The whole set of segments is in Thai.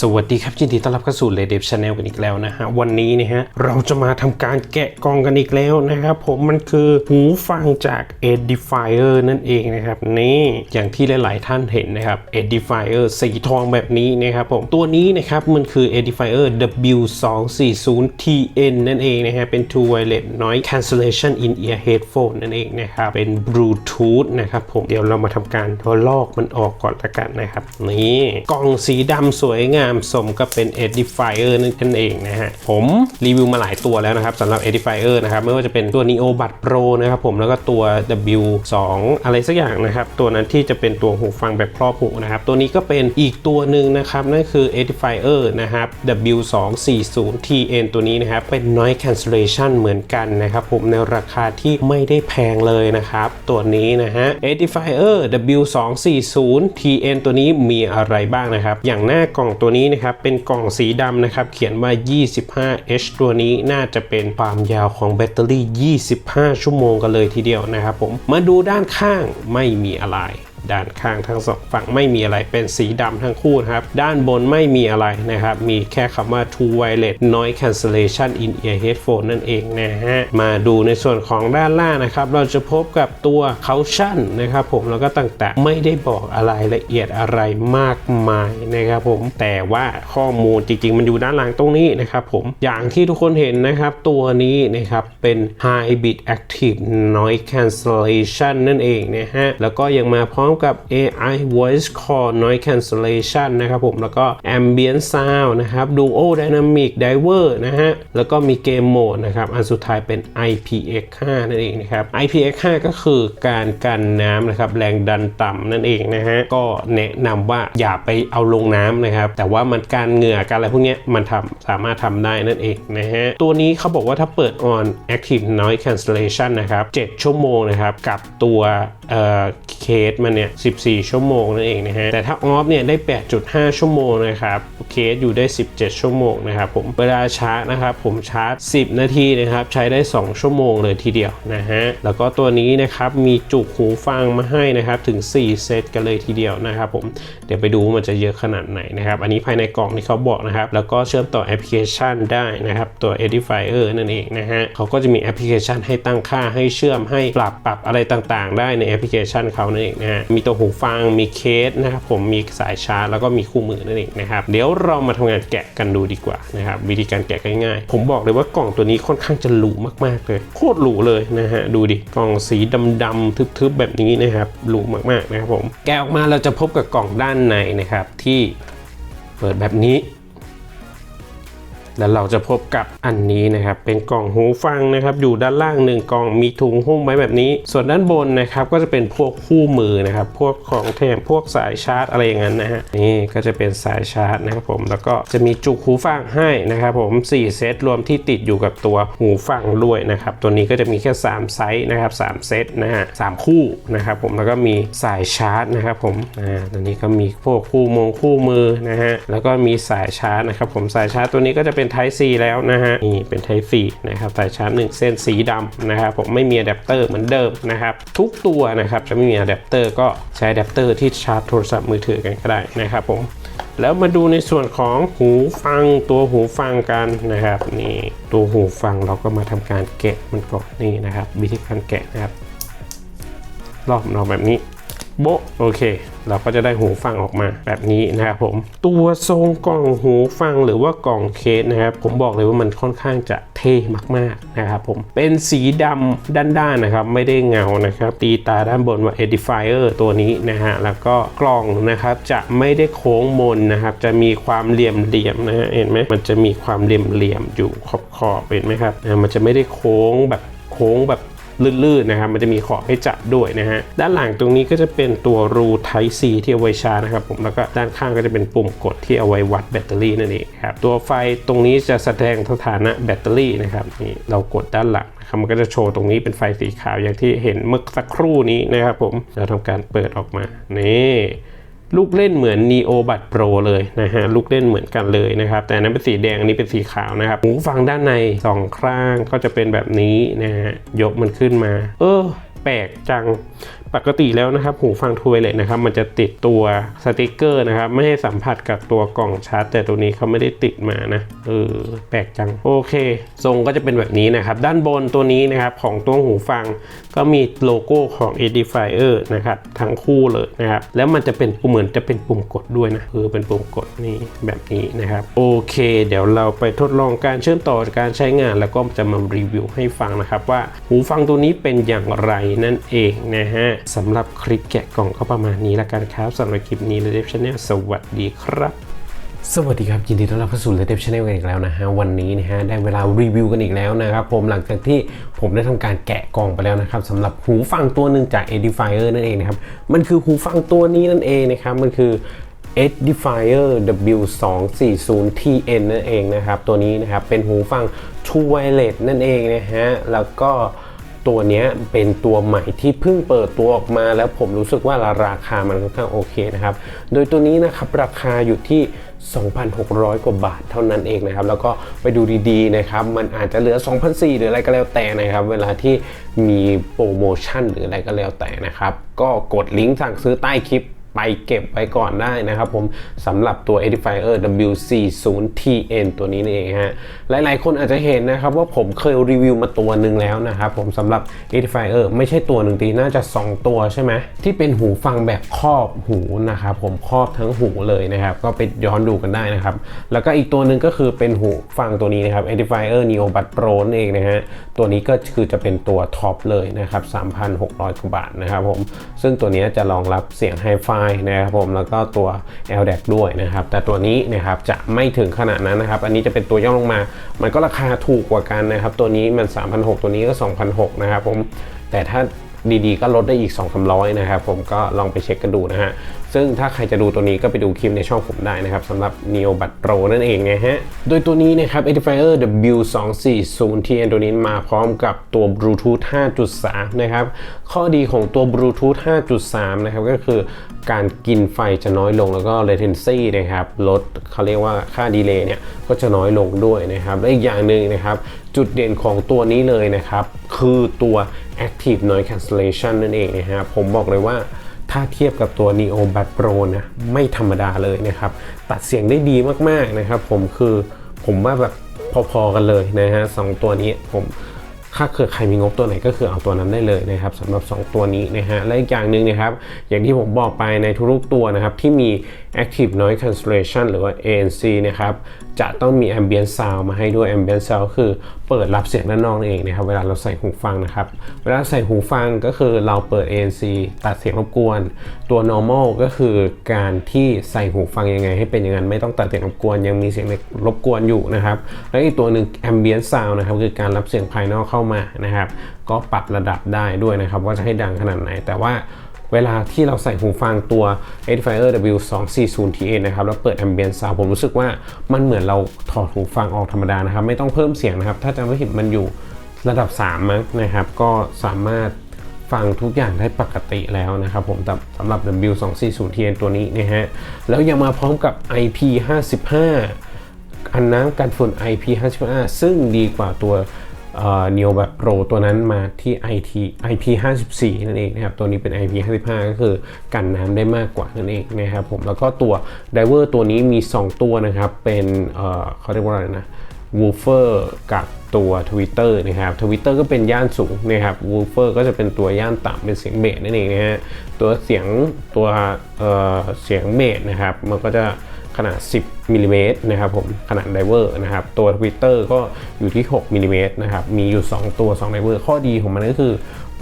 สวัสดีครับยินดีต้อนรับเข้าสู่ r e d e v Channel กันอีกแล้วนะฮะ วันนี้นะฮะ เราจะมาทำการแกะกล่องกันอีกแล้วนะครับผมมันคือหูฟังจาก Edifier นั่นเองนะครับ นี่อย่างที่หลาย ๆ ท่านเห็นนะครับ Edifier สีทองแบบนี้นะครับผมตัวนี้นะครับ มันคือ Edifier W240TN นั่นเองนะฮะ เป็น True Wireless Noise Cancellation in Ear Headphone นั่นเองนะครับ เป็น Bluetooth นะครับผมเดี๋ยวเรามาทำการลอกมันออกก่อนละกันนะครับนี่กล่องสีดำสวยงามสมกับเป็น Edifier นั่นเองนะฮะ ผมรีวิวมาหลายตัวแล้วนะครับสำหรับ Edifier นะครับ ไม่ว่าจะเป็นตัว Neo Bud Pro นะครับผมแล้วก็ตัว W2 อะไรสักอย่างนะครับ ตัวนั้นที่จะเป็นตัวหูฟังแบบครอบหูนะครับ ตัวนี้ก็เป็นอีกตัวหนึ่งนะครับ นั่นคือ Edifier นะครับ W240TN ตัวนี้นะครับ เป็น Noise Cancellation เหมือนกันนะครับผมในราคาที่ไม่ได้แพงเลยนะครับ ตัวนี้นะฮะ Edifier W240TN ตัวนี้มีอะไรบ้างนะครับ อย่างหน้ากล่องตัวนี้นะครับเป็นกล่องสีดำนะครับเขียนว่า 25H ตัวนี้น่าจะเป็นความยาวของแบตเตอรี่ 25 ชั่วโมงกันเลยทีเดียวนะครับผมมาดูด้านข้างไม่มีอะไร ด้านข้างทั้งสองฝั่งไม่มีอะไรเป็นสีดำทั้งคู่นะครับ ด้านบนไม่มีอะไรนะครับ มีแค่คำว่า True Wireless Noise Cancellation in Ear Headphone นั่นเองนะฮะ มาดูในส่วนของด้านล่างนะครับ เราจะพบกับตัว Caution นะครับผมแล้วก็ต่างๆ ไม่ได้บอกอะไรละเอียดอะไรมากมายนะครับผมแต่ว่าข้อมูลจริงๆ มันอยู่ด้านหลังตรงนี้นะครับผมอย่างที่ทุกคนเห็นนะครับ ตัวนี้นะครับเป็น Hybrid Active Noise Cancellation นั่นเองนะฮะแล้วก็ยังมาพร้อมกับ AI Voice Call Noise Cancellation นะครับผมแล้วก็ Ambient Sound นะครับ Duo Dynamic Diver นะฮะแล้วก็มีเกมโหมดนะครับ อันสุดท้ายเป็น IPX5 นั่นเองนะครับ IPX5 ก็คือการกันน้ำนะครับแรงดันต่ำนั่นเองนะฮะก็แนะนำว่าอย่าไปเอาลงน้ำนะครับ แต่ว่ามันการเหงื่อการอะไรพวกนี้มันทำสามารถทำได้นั่นเองนะฮะตัวนี้เขาบอกว่าถ้าเปิด on active noise cancellation นะครับ 7 ชั่วโมงนะครับ กับตัวเเคสมันเนี่ย14 ชั่วโมงนั่นเองนะฮะ แต่ถ้าออฟเนี่ยได้ 8.5 ชั่วโมงนะครับ เคสอยู่ได้ 17 ชั่วโมงนะครับผมเวลาชาร์จนะครับผมชาร์จ 10 นาทีนะครับใช้ได้ 2 ชั่วโมงเลยทีเดียวนะฮะแล้วก็ตัวนี้นะครับมีจุกหูฟังมาให้นะครับถึง 4 เซตกันเลยทีเดียวนะครับผมเดี๋ยวไปดูมันจะเยอะขนาดไหนนะครับอันนี้ภายในกล่องที่เขาบอกนะครับแล้วก็เชื่อมต่อแอปพลิเคชันได้นะครับตัว Edifier นั่นเองนะฮะเขาก็จะมีแอปพลิเคชันให้ตั้งค่าให้เชื่อมให้ปรับปรับอะไรต่างๆ ได้ในแอปพลิเคชันเขานั่นเองนะฮะมีตัวหูฟังมีเคสนะครับผมมีสายชาร์จแล้วก็มีคู่มือนั่นเองนะครับเดี๋ยวเรามาทำงานแกะกันดูดีกว่านะครับวิธีการแกะง่ายๆ ผมบอกเลยว่ากล่องตัวนี้ค่อนข้างจะหรูมากๆเลย โคตรหรูเลยนะฮะดูดิกล่องสีดำๆทึบๆแบบนี้นะครับหรูมากๆนะครับผมแกะออกมาเราจะพบกับกล่องด้านในนะครับที่เปิดแบบนี้ แล้วเราจะพบกับอันนี้นะครับ เป็นกล่องหูฟังนะครับ อยู่ด้านล่างหนึ่งกล่องมีถุงหุ้มไว้แบบนี้ ส่วนด้านบนนะครับก็จะเป็นพวกคู่มือนะครับ พวกของแถมพวกสายชาร์จอะไรอย่างนั้นนะฮะนี่ก็จะเป็นสายชาร์จนะครับผมแล้วก็จะมีจุกหูฟังให้นะครับผม 4 เซตรวมที่ติดอยู่กับตัวหูฟังด้วยนะครับ ตัวนี้ก็จะมีแค่ 3 ไซส์นะครับ3เซตนะฮะสามคู่นะครับผมแล้วก็มีสายชาร์จนะครับผมอ่าตัวนี้ก็มีพวกคู่มงคู่มือนะฮะแล้วก็มีสายชาร์จนะครับผมสายชาร์จตัวนี้ก็จะเป็น Type C แล้วนะฮะนี่เป็น Type C นะครับสายชาร์จ1เส้นสีดำนะครับผมไม่มีอะแดปเตอร์เหมือนเดิมนะครับทุกตัวนะครับจะไม่มีอะแดปเตอร์ก็ใช้อะแดปเตอร์ที่ชาร์จโทรศัพท์มือถือกันก็ได้นะครับผมแล้วมาดูในส่วนของหูฟังตัวหูฟังกันนะครับนี่ตัวหูฟังเราก็มาทำการแกะมันก่อนนี่นะครับวิธีการแกะนะครับรอบเราแบบนี้ โบโอเค เราก็จะได้หูฟังออกมาแบบนี้นะครับผม ตัวทรงกล่องหูฟังหรือว่ากล่องเคสนะครับ ผมบอกเลยว่ามันค่อนข้างจะเท่มากๆนะครับผม เป็นสีดำด้านๆนะครับ ไม่ได้เงานะครับ ตีตาด้านบนว่า Edifier ตัวนี้นะฮะ แล้วก็กล่องนะครับจะไม่ได้โค้งมนนะครับ จะมีความเหลี่ยมๆนะฮะ เห็นไหมมันจะมีความเหลี่ยมๆอยู่ขอบๆเห็นไหมครับ มันจะไม่ได้โค้งแบบโค้งแบบ ลื่นๆนะครับมันจะมีขอบให้จับด้วยนะฮะด้านหลังตรงนี้ก็จะเป็นตัวรู Type C ที่เอาไว้ชาร์จนะครับผมแล้วก็ด้านข้างก็จะเป็นปุ่มกดที่เอาไว้วัดแบตเตอรี่นั่นเองครับตัวไฟตรงนี้จะแสดงสถานะแบตเตอรี่นะครับนี่เรากดด้านหลังนะครับมันก็จะโชว์ตรงนี้เป็นไฟสีขาวอย่างที่เห็นเมื่อสักครู่นี้นะครับผมเราทำการเปิดออกมานี่ ลูกเล่นเหมือน Neo Bud Pro เลยนะฮะลูกเล่นเหมือนกันเลยนะครับ แต่นั้นเป็นสีแดงอันนี้เป็นสีขาวนะครับหูฟังด้านในสองข้างก็จะเป็นแบบนี้นะฮะยกมันขึ้นมา เออ แปลกจังปกติแล้วนะครับหูฟังทูเวเลตนะครับมันจะติดตัวสติกเกอร์นะครับไม่ให้สัมผัสกับตัวกล่องชาร์จ แต่ตัวนี้เขาไม่ได้ติดมานะเออแปลกจังโอเค ทรงก็จะเป็นแบบนี้นะครับ ด้านบนตัวนี้นะครับของตัวหูฟัง ก็มีโลโก้ของ Edifier นะครับทั้งคู่เลยนะครับ แล้วมันจะเป็นเหมือนจะเป็นปุ่มกดด้วยนะเออเป็นปุ่มกดนี่แบบนี้นะครับ โอเค เดี๋ยวเราไปทดลองการเชื่อมต่อการใช้งาน แล้วก็จะมารีวิวให้ฟังนะครับ ว่าหูฟังตัวนี้เป็นอย่างไรนั่นเองนะฮะสำหรับคลิปแกะกล่องก็ประมาณนี้ละกันครับสำหรับคลิปนี้เลยเดฟชาแนลสวัสดีครับ สวัสดีครับ ยินดีต้อนรับเข้าสู่ Red Dead Channel กันอีกแล้วนะฮะ วันนี้นะฮะ ได้เวลารีวิวกันอีกแล้วนะครับผมหลังจากที่ผมได้ทำการแกะกล่องไปแล้วนะครับสำหรับหูฟังตัวหนึ่งจาก Edifier นั่นเองนะครับ มันคือหูฟังตัวนี้นั่นเองนะครับ มันคือ Edifier W240TN นั่นเองนะครับ ตัวนี้นะครับ เป็นหูฟัง True Wireless นั่นเองนะฮะ แล้วก็ตัวนี้เป็นตัวใหม่ที่เพิ่งเปิดตัวออกมา แล้วผมรู้สึกว่าราคามันค่อนข้างโอเคนะครับ โดยตัวนี้นะครับราคาอยู่ที่ 2,600 กว่าบาทเท่านั้นเองนะครับ แล้วก็ไปดูดีๆนะครับ มันอาจจะเหลือ 2,400 หรืออะไรก็แล้วแต่นะครับ เวลาที่มีโปรโมชั่นหรืออะไรก็แล้วแต่นะครับ ก็กดลิงก์สั่งซื้อใต้คลิป ไปเก็บไว้ก่อนได้นะครับผมสำหรับตัว Edifier W40TN ตัวนี้นี่เองฮะหลายๆ คนอาจจะเห็นนะครับว่าผมเคยรีวิวมาตัวหนึ่งแล้วนะครับผมสำหรับ Edifier ไม่ใช่ตัวหนึ่งตีน่าจะ 2 ตัวใช่ไหมที่เป็นหูฟังแบบครอบหูนะครับผมครอบทั้งหูเลยนะครับก็ไปย้อนดูกันได้นะครับแล้วก็อีกตัวหนึ่งก็คือเป็นหูฟังตัวนี้นะครับ Edifier Neo Buds Pro นั่นเองนะฮะตัวนี้ก็คือจะเป็นตัวท็อปเลยนะครับ3,600กว่าบาทนะครับผมซึ่งตัวนี้จะรองรับเสียงไฮไฟนะครับผมแล้วก็ตัว LDAC ด้วยนะครับแต่ตัวนี้นะครับจะไม่ถึงขนาดนั้นนะครับอันนี้จะเป็นตัวย่อลงมา มันก็ราคาถูกกว่ากันนะครับตัวนี้มัน 3,600 ตัวนี้ก็ 2,600 นะครับผมแต่ถ้า ดีๆ ก็ลดได้อีก2-300นะครับผมก็ลองไปเช็คกันดูนะฮะ ซึ่งถ้าใครจะดูตัวนี้ก็ไปดูคลิปในช่องผมได้นะครับสำหรับ Neo b u d Pro นั่นเองนะฮะ โดยตัวนี้นะครับ Edifier W240TN ตัวนี้มาพร้อมกับตัว Bluetooth 5.3 นะครับ ข้อดีของตัว Bluetooth 5.3 นะครับก็คือการกินไฟจะน้อยลงแล้วก็ latency นะครับลดเขาเรียกว่าค่าดีเลย์เนี่ยก็จะน้อยลงด้วยนะครับและอีกอย่างหนึ่งนะครับ จุดเด่นของตัวนี้เลยนะครับ คือตัว Active Noise Cancellation นั่นเองนะฮะผมบอกเลยว่าถ้าเทียบกับตัว Neo Buds Pro นะไม่ธรรมดาเลยนะครับ ตัดเสียงได้ดีมากๆนะครับ ผมคือผมว่าแบบพอๆกันเลยนะฮะสองตัวนี้ผมถ้าเกิดใครมีงบตัวไหนก็คือเอาตัวนั้นได้เลยนะครับสำหรับ 2 ตัวนี้นะฮะและอีกอย่างหนึ่งนะครับ อย่างที่ผมบอกไปในทุกๆตัวนะครับ ที่มี Active Noise Cancellation หรือว่า ANC นะครับ จะต้องมี Ambient Sound มาให้ด้วย Ambient Sound คือเปิดรับเสียงด้านนอกเองนะครับเวลาเราใส่หูฟังนะครับ เวลาใส่หูฟังก็คือเราเปิด ANC ตัดเสียงรบกวน ตัว normal ก็คือการที่ใส่หูฟังยังไง ให้เป็นอย่างนั้นไม่ต้องตัดเสียงรบกวน ยังมีเสียงรบกวนอยู่นะครับ แล้วอีกตัวหนึ่ง Ambient Sound นะครับคือการรับเสียงภายนอกเข้ามานะครับ ก็ปรับระดับได้ด้วยนะครับ ว่าจะให้ดังขนาดไหนแต่ว่า เวลาที่เราใส่หูฟังตัว Edifier W240TN นะครับแล้วเปิด Ambient Sound ผมรู้สึกว่ามันเหมือนเราถอดหูฟังออกธรรมดานะครับ ไม่ต้องเพิ่มเสียงนะครับ ถ้าจำไม่ผิดมันอยู่ระดับ 3 มั้งนะครับ ก็สามารถฟังทุกอย่างได้ปกติแล้วนะครับผมสำหรับ W240TN ตัวนี้นะฮะ แล้วยังมาพร้อมกับ IP55 อันน้ำกันฝุ่น IP55 ซึ่งดีกว่าตัว เนียวแบบโปรตัวนั้นมาที่ IT IP54 นั่นเองนะครับ ตัวนี้เป็น IP55 ก็คือกันน้ำได้มากกว่านั่นเองนะครับผมแล้วก็ตัวไดเวอร์ตัวนี้มี 2 ตัวนะครับ เป็นเอ่อเขาเรียกว่าอะไรนะวูเฟอร์กับตัว Twitter นะครับ Twitter ก็เป็นย่านสูงนะครับวูเฟอร์ก็จะเป็นตัวย่านต่ำเป็นเสียงเบสนั่นเองนะฮะตัวเสียงตัวเอ่อเสียงเบสนะครับมันก็จะ ขนาด 10มิลลิเมตรนะครับผมขนาดไดเวอร์นะครับตัวทวิตเตอร์ก็อยู่ที่ 6มิลลิเมตรนะครับมีอยู่ 2 ตัว2ไดเวอร์ข้อดีของมันก็คือ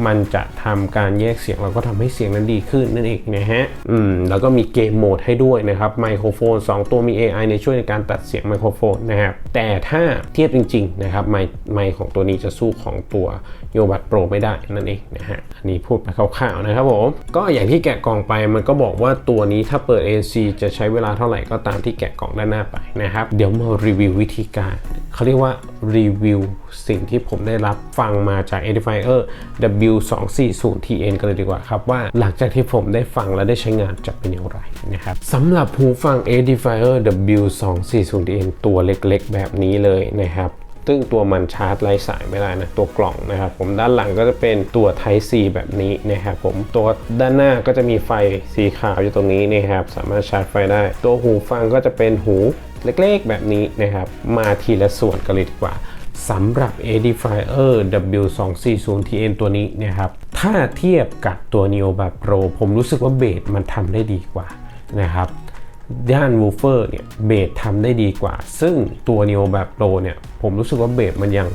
มันจะทำการแยกเสียงแล้วก็ทำให้เสียงนั้นดีขึ้นนั่นเองนะฮะอืมแล้วก็มีเกมโหมดให้ด้วยนะครับไมโครโฟน 2 ตัวมี AI ในช่วยในการตัดเสียงไมโครโฟนนะครับแต่ถ้าเทียบจริง ๆ นะครับไมไมของตัวนี้จะสู้ของตัวโยบัตโปรไม่ได้นั่นเองนะฮะอันนี้พูดไปคร่าวๆนะครับผมก็อย่างที่แกะกล่องไปมันก็บอกว่าตัวนี้ถ้าเปิด AC จะใช้เวลาเท่าไหร่ก็ตามที่แกะกล่องด้านหน้าไปนะครับเดี๋ยวมารีวิววิธีการ เขาเรียกว่ารีวิวสิ่งที่ผมได้รับฟังมาจาก Edifier W240TN กันเลยดีกว่าครับ ว่าหลังจากที่ผมได้ฟังและได้ใช้งานจะเป็นอย่างไรนะครับสำหรับหูฟัง Edifier W240TN ตัวเล็กๆ แบบนี้เลยนะครับ ซึ่งตัวมันชาร์จไร้สายไม่ได้นะตัวกล่องนะครับผมด้านหลังก็จะเป็นตัว Type C แบบนี้นะครับผมตัวด้านหน้าก็จะมีไฟสีขาวอยู่ตรงนี้นะครับสามารถชาร์จไฟได้ ตัวหูฟังก็จะเป็นหูเล็กๆ แบบนี้นะครับ มาทีละส่วนกันเลยดีกว่าสำหรับ Edifier W240TN ตัวนี้นะครับ ถ้าเทียบกับตัว Neo แบบ Pro ผมรู้สึกว่าเบสมันทำได้ดีกว่านะครับ ด้านวูเฟอร์เนี่ยเบสทำได้ดีกว่า ซึ่งตัว Neo แบบ Pro เนี่ยผมรู้สึกว่าเบสมันยัง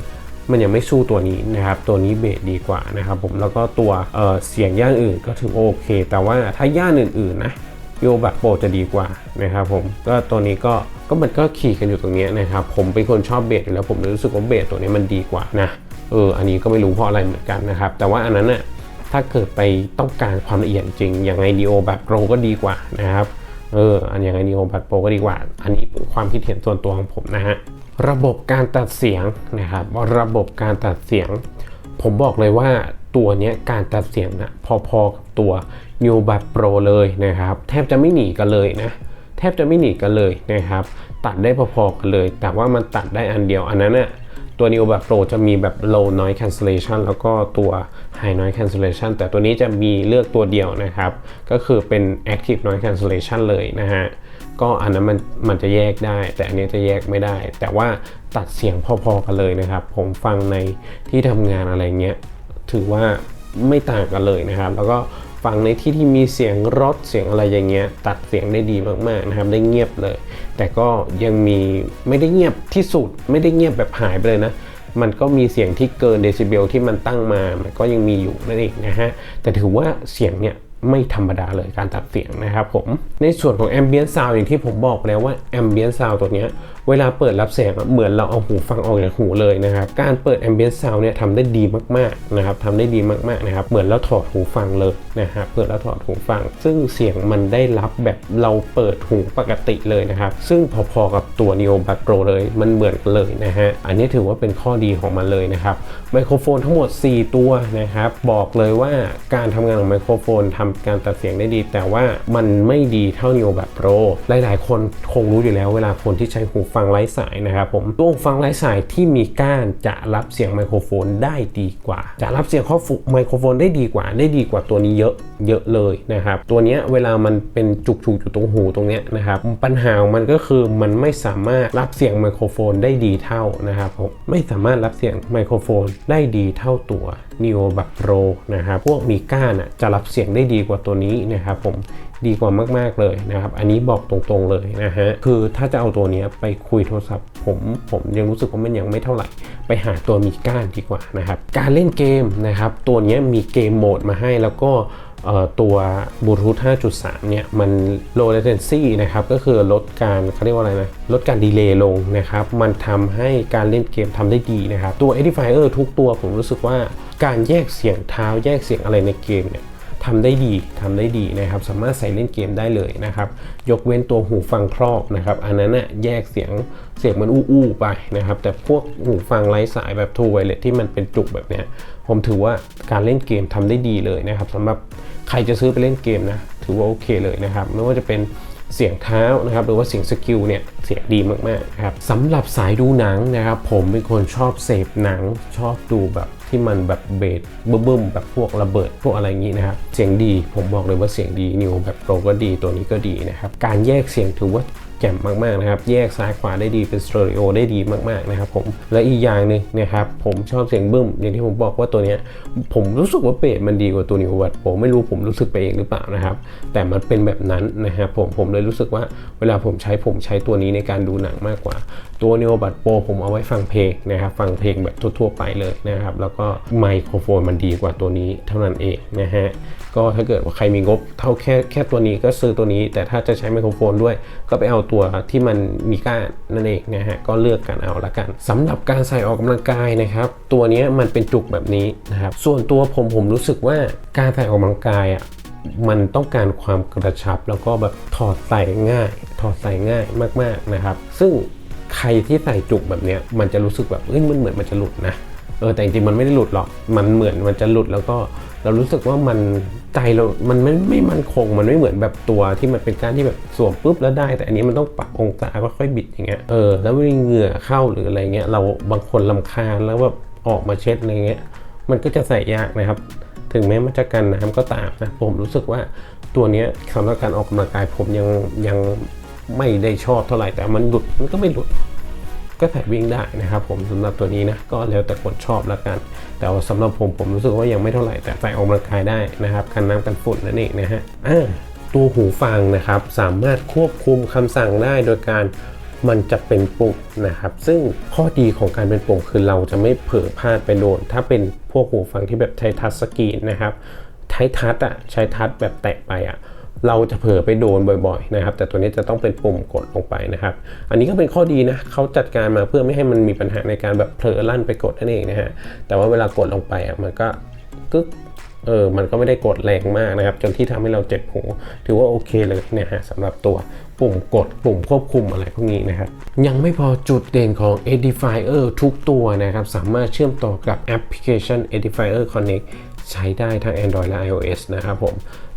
มันยังไม่สู้ตัวนี้นะครับ ตัวนี้เบสดีกว่านะครับผมแล้วก็ตัวเเสียงย่านอื่นก็ถือโอเค แต่ว่าถ้าย่านอื่นๆนะโยแบบโปรจะดีกว่านะครับผมก็ตัวนี้ก็ก็มันก็ขี่กันอยู่ตรงนี้นะครับผมเป็นคนชอบเบสอยู่แล้วผมรู้สึกว่าเบสตัวนี้มันดีกว่านะเอออันนี้ก็ไม่รู้เพราะอะไรเหมือนกันนะครับ แต่ว่าอันนั้นน่ะถ้าเกิดไปต้องการความละเอียดจริงอย่างไอดีโอแบบโปรก็ดีกว่านะครับ เออ อันอย่างไอดีโอแบบโปรก็ดีกว่า อันนี้ความคิดเห็นส่วนตัวของผมนะฮะ ระบบการตัดเสียงนะครับ ระบบการตัดเสียง ผมบอกเลยว่าตัวเนี้ยการตัดเสียงนะพอๆกับตัว New แบบ Pro เลยนะครับ แทบจะไม่หนีกันเลยนะ แทบจะไม่หนีกันเลยนะครับ ตัดได้พอๆกันเลย แต่ว่ามันตัดได้อันเดียวอันนั้นน่ะ ตัว Neo แบบ Pro จะมีแบบ low noise cancellation แล้วก็ตัว high noise cancellation แต่ตัวนี้จะมีเลือกตัวเดียวนะครับ ก็คือเป็น active noise cancellation เลยนะฮะ ก็อันนั้นมันมันจะแยกได้ แต่อันนี้จะแยกไม่ได้ แต่ว่าตัดเสียงพอๆกันเลยนะครับ ผมฟังในที่ทำงานอะไรเงี้ย ถือว่าไม่ต่างกันเลยนะครับ แล้วก็ ฟังในที่ที่มีเสียงรถเสียงอะไรอย่างเงี้ยตัดเสียงได้ดีมากๆนะครับได้เงียบเลย แต่ก็ยังมีไม่ได้เงียบที่สุด ไม่ได้เงียบแบบหายไปเลยนะมันก็มีเสียงที่เกินเดซิเบลที่มันตั้งมา มันก็ยังมีอยู่นั่นเองนะฮะ แต่ถือว่าเสียงเนี่ยไม่ธรรมดาเลยการตัดเสียงนะครับผม ในส่วนของ Ambient Sound อย่างที่ผมบอกแล้วว่า Ambient Sound ตัวเนี้ย เวลาเปิดรับเสียงเหมือนเราเอาหูฟังออกจากหูเลยนะครับ การเปิด Ambient Sound เนี่ยทำได้ดีมากๆนะครับทำได้ดีมากๆนะครับ เหมือนเราถอดหูฟังเลยนะฮะเปิดแล้วถอดหูฟัง ซึ่งเสียงมันได้รับแบบเราเปิดหูปกติเลยนะครับ ซึ่งพอๆกับตัว Neo b a c Pro เลยมันเหมือนกันเลยนะฮะอันนี้ถือว่าเป็นข้อดีของมันเลยนะครับไมโครโฟนทั้งหมด 4 ตัวนะครับบอกเลยว่าการทำงานของไมโครโฟนทำการตัดเสียงได้ดี แต่ว่ามันไม่ดีเท่า Neo แบบ Pro หลายๆ คนคงรู้อยู่แล้วเวลาคนที่ใช้หูฟังังไร้สายนะครับผมตัวหูฟังไร้สายที่มีก้านจะรับเสียงไมโครโฟนได้ดีกว่า จะรับเสียงข้าไมโครโฟนได้ดีกว่า ได้ดีกว่าตัวนี้เยอะเยอะเลยนะครับ ตัวนี้เวลามันเป็นจุกๆอยู่ตรงหูตรงเนี้ยนะครับปัญหาของมันก็คือมันไม่สามารถรับเสียงไมโครโฟนได้ดีเท่านะครับผมไม่สามารถรับเสียงไมโครโฟนได้ดีเท่าตัว Neo แบบ Pro นะครับพวกมีก้านอะจะรับเสียงได้ดีกว่าตัวนี้นะครับผม ดีกว่ามากๆเลยนะครับ อันนี้บอกตรงๆเลยนะฮะ คือถ้าจะเอาตัวนี้ไปคุยโทรศัพท์ ผมผมยังรู้สึกว่ามันยังไม่เท่าไหร่ ไปหาตัวมีก้านดีกว่านะครับ การเล่นเกมนะครับ ตัวนี้มีเกมโหมดมาให้แล้วก็ตัวบลูทูธ5.3 เนี่ย มัน low latency นะครับ ก็คือลดการเขาเรียกว่าอะไรนะ ลดการดีเลย์ลงนะครับ มันทำให้การเล่นเกมทำได้ดีนะครับ ตัว Edifier ทุกตัวผมรู้สึกว่าการแยกเสียงเท้าแยกเสียงอะไรในเกมเนี่ย ทำได้ดีทำได้ดีนะครับ สามารถใส่เล่นเกมได้เลยนะครับ ยกเว้นตัวหูฟังครอบนะครับ อันนั้นน่ะแยกเสียงเสียงมันอู้ๆไปนะครับ แต่พวกหูฟังไร้สายแบบ True Wireless ที่มันเป็นจุกแบบเนี้ยผมถือว่าการเล่นเกมทำได้ดีเลยนะครับสำหรับใครจะซื้อไปเล่นเกมนะถือว่าโอเคเลยนะครับไม่ว่าจะเป็นเสียงเท้านะครับหรือว่าเสียงสกิลเนี่ยเสียงดีมากๆครับสำหรับสายดูหนังนะครับผมเป็นคนชอบเสพหนังชอบดูแบบ ที่มันแบบเบสบึ้มๆแบบพวกระเบิดพวกอะไรอย่างนี้นะครับเสียงดีผมบอกเลยว่าเสียงดีนิวแบบโปรก็ดีตัวนี้ก็ดีนะครับการแยกเสียงถือว่า แจ่มมากๆนะครับ แยกซ้ายขวาได้ดีเป็นสเตอริโอได้ดีมากๆนะครับผม และอีกอย่างหนึ่งนะครับผมชอบเสียงบึ้ม อย่างที่ผมบอกว่าตัวเนี้ยผมรู้สึกว่าเบสมันดีกว่าตัวนิววัตผมไม่รู้ผมรู้สึกไปเองหรือเปล่านะครับ แต่มันเป็นแบบนั้นนะครับผมผมเลยรู้สึกว่าเวลาผมใช้ผมใช้ตัวนี้ในการดูหนังมากกว่า ตัวนิวบัตโปรผมเอาไว้ฟังเพลงนะครับฟังเพลงแบบทั่วๆไปเลยนะครับแล้วก็ไมโครโฟนมันดีกว่าตัวนี้เท่านั้นเองนะฮะ ก็ถ้าเกิดว่าใครมีงบ เท่าแค่แค่ตัวนี้ก็ซื้อตัวนี้ แต่ถ้าจะใช้ไมโครโฟนด้วย ก็ไปเอาตัวที่มันมีก้านนั่นเองนะฮะก็เลือกกันเอาละกันสำหรับการใส่ออกกำลังกายนะครับตัวนี้มันเป็นจุกแบบนี้นะครับส่วนตัวผมผมรู้สึกว่าการใส่ออกกำลังกายอะมันต้องการความกระชับแล้วก็แบบถอดใส่ง่าย ถอดใส่ง่ายมากๆนะครับ ซึ่งใครที่ใส่จุกแบบเนี้ยมันจะรู้สึกแบบเอ้ยมันเหมือนมันจะหลุดนะเออแต่จริงๆมันไม่ได้หลุดหรอกมันเหมือนมันจะหลุดแล้วก็เรารู้สึกว่ามัน ใจเรา มันไม่ไม่มั่นคง มันไม่เหมือนแบบตัวที่มันเป็นการที่แบบสวมปุ๊บแล้วได้ แต่อันนี้มันต้องปรับองศาค่อยๆบิดอย่างเงี้ย เออ แล้วมีเหงื่อเข้าหรืออะไรเงี้ย เราบางคนลำคาญแล้วแบบออกมาเช็ดอะไรเงี้ย มันก็จะใส่ยากนะครับ ถึงแม้มันจะกันน้ำก็ตามนะ ผมรู้สึกว่าตัวเนี้ยสำหรับการออกกำลังกายผมยังยังไม่ได้ชอบเท่าไหร่ แต่มันหลุด มันก็ไม่หลุด ก็ใส่วิ่งได้นะครับผมสำหรับตัวนี้นะก็แล้วแต่คนชอบแล้วกัน แต่ว่าสำหรับผมผมรู้สึกว่ายังไม่เท่าไหร่แต่ใส่ออกกำลังกายได้นะครับกันน้ำกันฝุ่นนั่นเองนะฮะอ่าตัวหูฟังนะครับสามารถควบคุมคำสั่งได้โดยการมันจะเป็นปุ่มนะครับ ซึ่งข้อดีของการเป็นปุ่มคือเราจะไม่เผลอพลาดไปโดน ถ้าเป็นพวกหูฟังที่แบบใช้ทัชสกรีนนะครับใช้ทัชอะใช้ทัชแบบแตะไปอะ เราจะเผลอไปโดนบ่อยๆนะครับ แต่ตัวนี้จะต้องเป็นปุ่มกดลงไปนะครับ อันนี้ก็เป็นข้อดีนะเขาจัดการมาเพื่อไม่ให้มันมีปัญหาในการแบบเผลอลั่นไปกดนั่นเองนะฮะแต่ว่าเวลากดลงไปอะมันก็กึกเออมันก็ไม่ได้กดแรงมากนะครับ จนที่ทำให้เราเจ็บหูถือว่าโอเคเลยนะฮะสำหรับตัวปุ่มกดปุ่มควบคุมอะไรพวกนี้นะครับ ยังไม่พอจุดเด่นของ Edifier ทุกตัวนะครับ สามารถเชื่อมต่อกับแอปพลิเคชัน Edifier Connect ใช้ได้ทั้ง Android และ iOS นะครับผม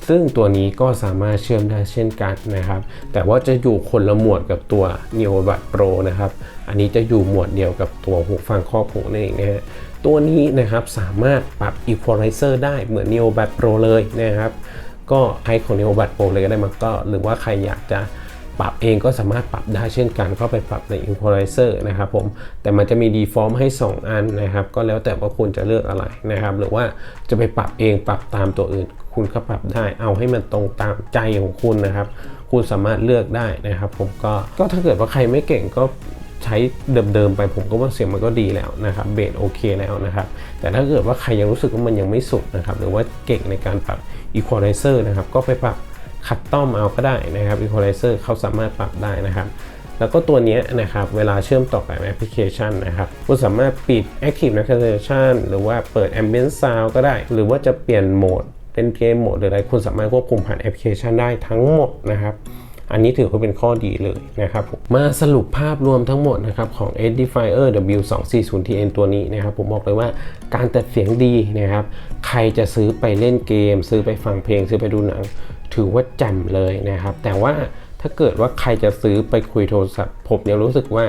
ซึ่งตัวนี้ก็สามารถเชื่อมได้เช่นกันนะครับ แต่ว่าจะอยู่คนละหมวดกับตัว Neobuds Pro นะครับ อันนี้จะอยู่หมวดเดียวกับตัวหูฟังครอบหูนั่นเองนะฮะ ตัวนี้นะครับสามารถปรับ Equalizer ได้เหมือน Neobuds Pro เลยนะครับ ก็ใช้ของ Neobuds Pro เลยก็ได้มันก็ หรือว่าใครอยากจะ ปรับเองก็สามารถปรับได้เช่นกันเข้าไปปรับใน Equalizer นะครับผมแต่มันจะมี default ให้ 2 อันนะครับ ก็แล้วแต่ว่าคุณจะเลือกอะไรนะครับ หรือว่าจะไปปรับเองปรับตามตัวอื่น คุณก็ปรับได้เอาให้มันตรงตามใจของคุณนะครับ คุณสามารถเลือกได้นะครับ ผมก็ก็ถ้าเกิดว่าใครไม่เก่งก็ใช้เดิมๆไปผมก็ว่าเสียงมันก็ดีแล้วนะครับเบสโอเคแล้วนะครับ แต่ถ้าเกิดว่าใครยังรู้สึกว่ามันยังไม่สุดนะครับ หรือว่าเก่งในการปรับ Equalizer นะครับ ก็ไปปรับ คัดต้อมเอาก็ได้นะครับ Equalizer เขาสามารถปรับได้นะครับ แล้วก็ตัวนี้นะครับเวลาเชื่อมต่อกับแอปพลิเคชันนะครับคุณสามารถปิด Active Notification หรือว่าเปิด Ambient Sound ก็ได้ หรือว่าจะเปลี่ยนโหมดเป็นเกมโหมดหรืออะไรคุณสามารถควบคุมผ่านแอปพลิเคชันได้ทั้งหมดนะครับอันนี้ถือว่าเป็นข้อดีเลยนะครับมมาสรุปภาพรวมทั้งหมดนะครับของ Edifier W240TN ตัวนี้นะครับผมบอกเลยว่าการตัดเสียงดีนะครับ ใครจะซื้อไปเล่นเกม ซื้อไปฟังเพลง ซื้อไปดูหนัง ถือว่าแจ่มเลยนะครับ แต่ว่าถ้าเกิดว่าใครจะซื้อไปคุยโทรศัพท์ ผมยังรู้สึกว่า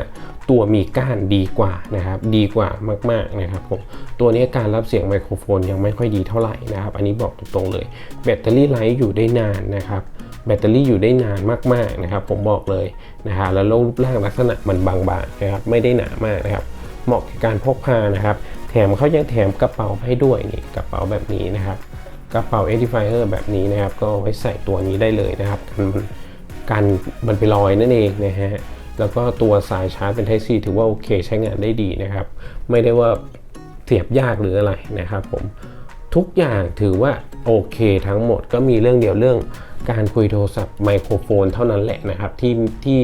ตัวมีก้านดีกว่านะครับ ดีกว่ามากๆนะครับผมตัวนี้การรับเสียงไมโครโฟนยังไม่ค่อยดีเท่าไหร่นะครับ อันนี้บอกตรงๆเลย แบตเตอรี่ไลฟ์อยู่ได้นานนะครับแบตเตอรี่อยู่ได้นานมากๆนะครับผมบอกเลยนะฮะแล้วรูปร่างลักษณะมันบางๆนะครับไม่ได้หนามากนะครับ เหมาะกับการพกพานะครับ แถมเขายังแถมกระเป๋าให้ด้วยนี่กระเป๋าแบบนี้นะครับ กระเป๋า Edifier แบบนี้นะครับ ก็เอาไว้ใส่ตัวนี้ได้เลยนะครับกันกันมันไปลอยนั่นเองนะฮะแล้วก็ตัวสายชาร์จเป็น Type C ถือว่าโอเคใช้งานได้ดีนะครับ ไม่ได้ว่าเสียบยากหรืออะไรนะครับผมทุกอย่างถือว่าโอเคทั้งหมดก็มีเรื่องเดียวเรื่องการคุยโทรศัพท์ไมโครโฟนเท่านั้นแหละนะครับ ที่ที่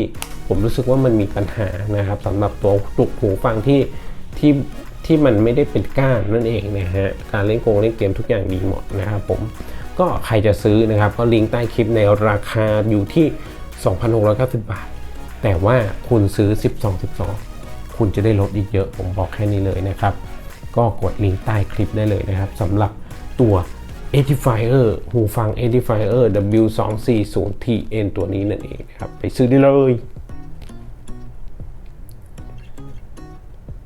ผมรู้สึกว่ามันมีปัญหานะครับสำหรับตัวตุกหูฟังที่ที่ ที่มันไม่ได้เป็นก้านนั่นเองนะฮะการเล่นโกงเล่นเกมทุกอย่างดีหมดนะครับผมก็ใครจะซื้อนะครับก็ลิงก์ใต้คลิปในราคาอยู่ที่ 2,690 บาท แต่ว่าคุณซื้อ 12 12 คุณจะได้ลดอีกเยอะ ผมบอกแค่นี้เลยนะครับ ก็กดลิงก์ใต้คลิปได้เลยนะครับสำหรับตัว Edifier หูฟัง Edifier W240TN ตัวนี้นั่นเองนะครับ ไปซื้อได้เลย